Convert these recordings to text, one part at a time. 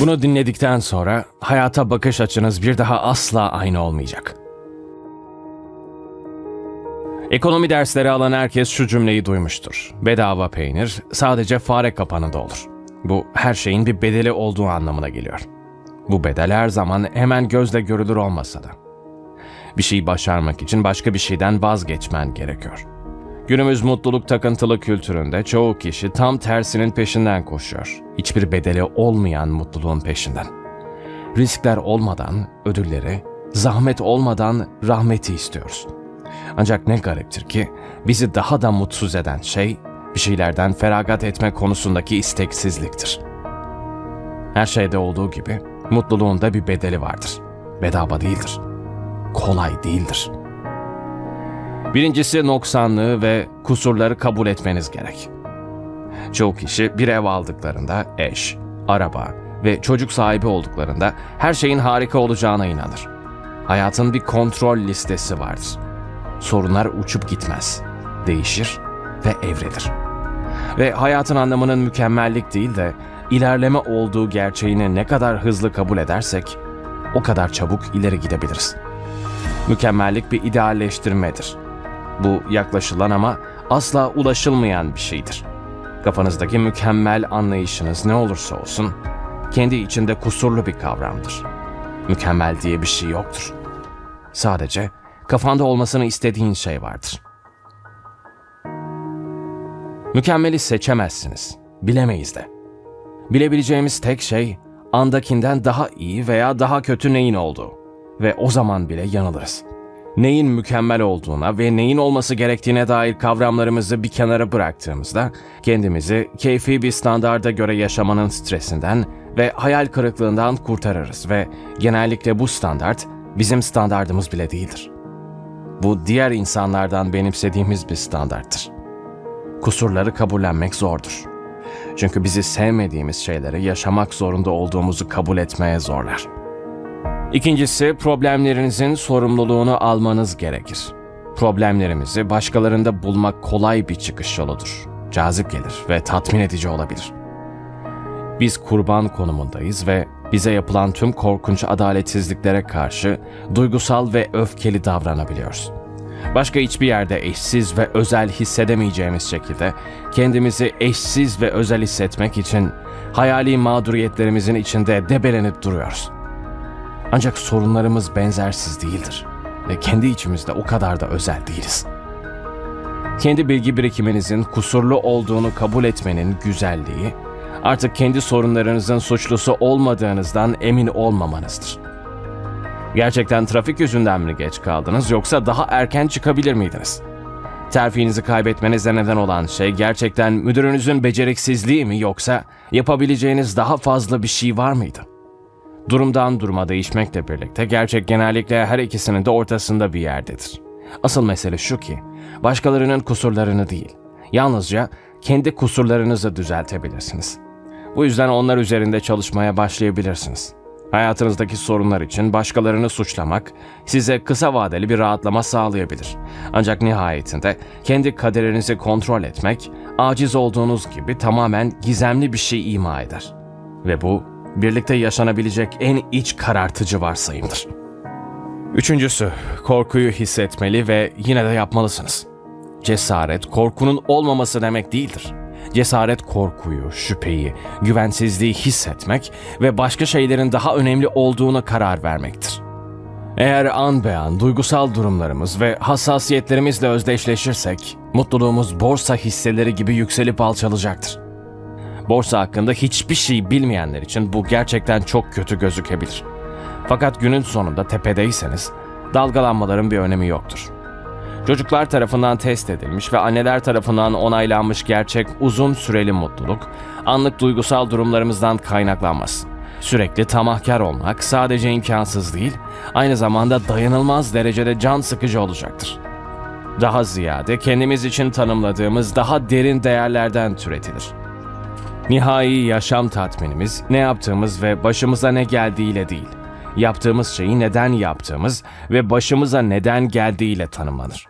Bunu dinledikten sonra hayata bakış açınız bir daha asla aynı olmayacak. Ekonomi dersleri alan herkes şu cümleyi duymuştur. Bedava peynir sadece fare kapanında olur. Bu her şeyin bir bedeli olduğu anlamına geliyor. Bu bedel her zaman hemen gözle görülür olmasa da. Bir şeyi başarmak için başka bir şeyden vazgeçmen gerekiyor. Günümüz mutluluk takıntılı kültüründe çoğu kişi tam tersinin peşinden koşuyor. Hiçbir bedeli olmayan mutluluğun peşinden. Riskler olmadan ödülleri, zahmet olmadan rahmeti istiyoruz. Ancak ne gariptir ki bizi daha da mutsuz eden şey bir şeylerden feragat etme konusundaki isteksizliktir. Her şeyde olduğu gibi mutluluğun da bir bedeli vardır. Bedava değildir. Kolay değildir. Birincisi noksanlığı ve kusurları kabul etmeniz gerek. Çoğu kişi bir ev aldıklarında eş, araba ve çocuk sahibi olduklarında her şeyin harika olacağına inanır. Hayatın bir kontrol listesi vardır. Sorunlar uçup gitmez, değişir ve evrilir. Ve hayatın anlamının mükemmellik değil de ilerleme olduğu gerçeğini ne kadar hızlı kabul edersek o kadar çabuk ileri gidebiliriz. Mükemmellik bir idealleştirmedir. Bu yaklaşılan ama asla ulaşılmayan bir şeydir. Kafanızdaki mükemmel anlayışınız ne olursa olsun kendi içinde kusurlu bir kavramdır. Mükemmel diye bir şey yoktur. Sadece kafanda olmasını istediğin şey vardır. Mükemmeli seçemezsiniz. Bilemeyiz de. Bilebileceğimiz tek şey andakinden daha iyi veya daha kötü neyin olduğu ve o zaman bile yanılırız. Neyin mükemmel olduğuna ve neyin olması gerektiğine dair kavramlarımızı bir kenara bıraktığımızda kendimizi keyfi bir standarda göre yaşamanın stresinden ve hayal kırıklığından kurtarırız ve genellikle bu standart bizim standardımız bile değildir. Bu diğer insanlardan benimsediğimiz bir standarttır. Kusurları kabullenmek zordur. Çünkü bizi sevmediğimiz şeyleri yaşamak zorunda olduğumuzu kabul etmeye zorlar. İkincisi problemlerinizin sorumluluğunu almanız gerekir. Problemlerimizi başkalarında bulmak kolay bir çıkış yoludur. Cazip gelir ve tatmin edici olabilir. Biz kurban konumundayız ve bize yapılan tüm korkunç adaletsizliklere karşı duygusal ve öfkeli davranabiliyoruz. Başka hiçbir yerde eşsiz ve özel hissedemeyeceğimiz şekilde kendimizi eşsiz ve özel hissetmek için hayali mağduriyetlerimizin içinde debelenip duruyoruz. Ancak sorunlarımız benzersiz değildir ve kendi içimizde o kadar da özel değiliz. Kendi bilgi birikiminizin kusurlu olduğunu kabul etmenin güzelliği, artık kendi sorunlarınızın suçlusu olmadığınızdan emin olmamanızdır. Gerçekten trafik yüzünden mi geç kaldınız yoksa daha erken çıkabilir miydiniz? Terfinizi kaybetmenize neden olan şey gerçekten müdürünüzün beceriksizliği mi yoksa yapabileceğiniz daha fazla bir şey var mıydı? Durumdan duruma değişmekle birlikte gerçek genellikle her ikisinin de ortasında bir yerdedir. Asıl mesele şu ki, başkalarının kusurlarını değil, yalnızca kendi kusurlarınızı düzeltebilirsiniz. Bu yüzden onlar üzerinde çalışmaya başlayabilirsiniz. Hayatınızdaki sorunlar için başkalarını suçlamak size kısa vadeli bir rahatlama sağlayabilir. Ancak nihayetinde kendi kaderinizi kontrol etmek, aciz olduğunuz gibi tamamen gizemli bir şey ima eder. Ve bu birlikte yaşanabilecek en iç karartıcı varsayımdır. Üçüncüsü, korkuyu hissetmeli ve yine de yapmalısınız. Cesaret, korkunun olmaması demek değildir. Cesaret korkuyu, şüpheyi, güvensizliği hissetmek ve başka şeylerin daha önemli olduğuna karar vermektir. Eğer an be an duygusal durumlarımız ve hassasiyetlerimizle özdeşleşirsek, mutluluğumuz borsa hisseleri gibi yükselip alçalacaktır. Borsa hakkında hiçbir şey bilmeyenler için bu gerçekten çok kötü gözükebilir. Fakat günün sonunda tepedeyseniz dalgalanmaların bir önemi yoktur. Çocuklar tarafından test edilmiş ve anneler tarafından onaylanmış gerçek uzun süreli mutluluk, anlık duygusal durumlarımızdan kaynaklanmaz. Sürekli tamahkar olmak sadece imkansız değil, aynı zamanda dayanılmaz derecede can sıkıcı olacaktır. Daha ziyade kendimiz için tanımladığımız daha derin değerlerden türetilir. Nihai yaşam tatminimiz ne yaptığımız ve başımıza ne geldiğiyle değil, yaptığımız şeyi neden yaptığımız ve başımıza neden geldiğiyle tanımlanır.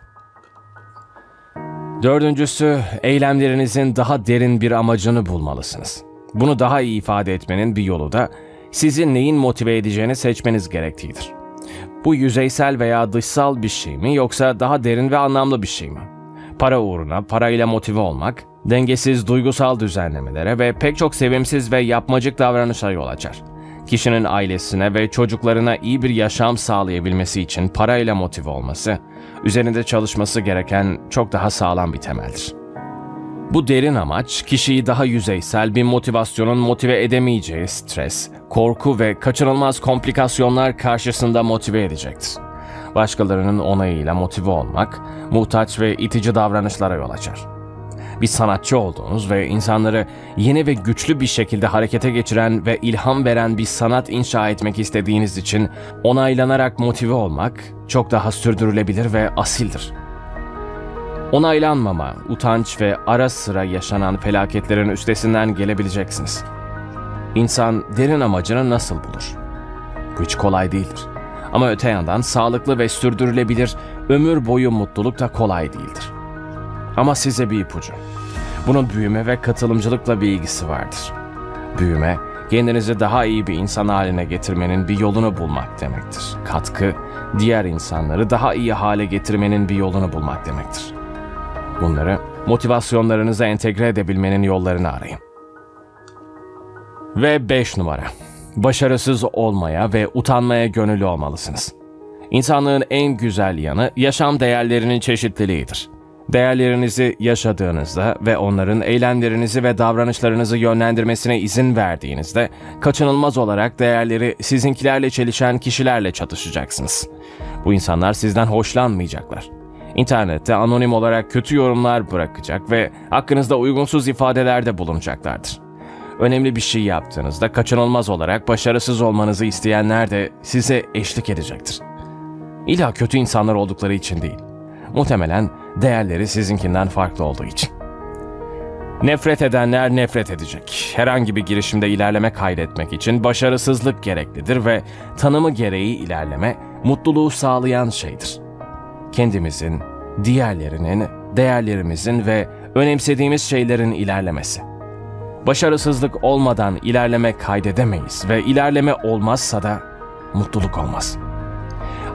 Dördüncüsü, eylemlerinizin daha derin bir amacını bulmalısınız. Bunu daha iyi ifade etmenin bir yolu da sizi neyin motive edeceğini seçmeniz gerektiğidir. Bu yüzeysel veya dışsal bir şey mi yoksa daha derin ve anlamlı bir şey mi? Para uğruna parayla motive olmak, dengesiz duygusal düzenlemelere ve pek çok sevimsiz ve yapmacık davranışa yol açar. Kişinin ailesine ve çocuklarına iyi bir yaşam sağlayabilmesi için parayla motive olması, üzerinde çalışması gereken çok daha sağlam bir temeldir. Bu derin amaç kişiyi daha yüzeysel bir motivasyonun motive edemeyeceği stres, korku ve kaçınılmaz komplikasyonlar karşısında motive edecektir. Başkalarının onayıyla motive olmak, muhtaç ve itici davranışlara yol açar. Bir sanatçı olduğunuz ve insanları yeni ve güçlü bir şekilde harekete geçiren ve ilham veren bir sanat inşa etmek istediğiniz için onaylanarak motive olmak çok daha sürdürülebilir ve asildir. Onaylanmama, utanç ve ara sıra yaşanan felaketlerin üstesinden gelebileceksiniz. İnsan derin amacını nasıl bulur? Bu hiç kolay değildir. Ama öte yandan sağlıklı ve sürdürülebilir ömür boyu mutluluk da kolay değildir. Ama size bir ipucu. Bunun büyüme ve katılımcılıkla bir ilgisi vardır. Büyüme, kendinizi daha iyi bir insan haline getirmenin bir yolunu bulmak demektir. Katkı, diğer insanları daha iyi hale getirmenin bir yolunu bulmak demektir. Bunları motivasyonlarınıza entegre edebilmenin yollarını arayın. Ve 5 numara. Başarısız olmaya ve utanmaya gönüllü olmalısınız. İnsanlığın en güzel yanı yaşam değerlerinin çeşitliliğidir. Değerlerinizi yaşadığınızda ve onların eylemlerinizi ve davranışlarınızı yönlendirmesine izin verdiğinizde kaçınılmaz olarak değerleri sizinkilerle çelişen kişilerle çatışacaksınız. Bu insanlar sizden hoşlanmayacaklar. İnternette anonim olarak kötü yorumlar bırakacak ve hakkınızda uygunsuz ifadelerde bulunacaklardır. Önemli bir şey yaptığınızda kaçınılmaz olarak başarısız olmanızı isteyenler de size eşlik edecektir. İlla kötü insanlar oldukları için değil. Muhtemelen değerleri sizinkinden farklı olduğu için. Nefret edenler nefret edecek. Herhangi bir girişimde ilerleme kaydetmek için başarısızlık gereklidir ve tanımı gereği ilerleme mutluluğu sağlayan şeydir kendimizin, diğerlerinin, değerlerimizin ve önemsediğimiz şeylerin ilerlemesi. Başarısızlık olmadan ilerleme kaydedemeyiz ve ilerleme olmazsa da mutluluk olmaz.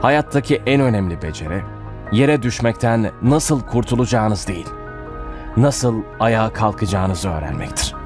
Hayattaki en önemli beceri, yere düşmekten nasıl kurtulacağınız değil, nasıl ayağa kalkacağınızı öğrenmektir.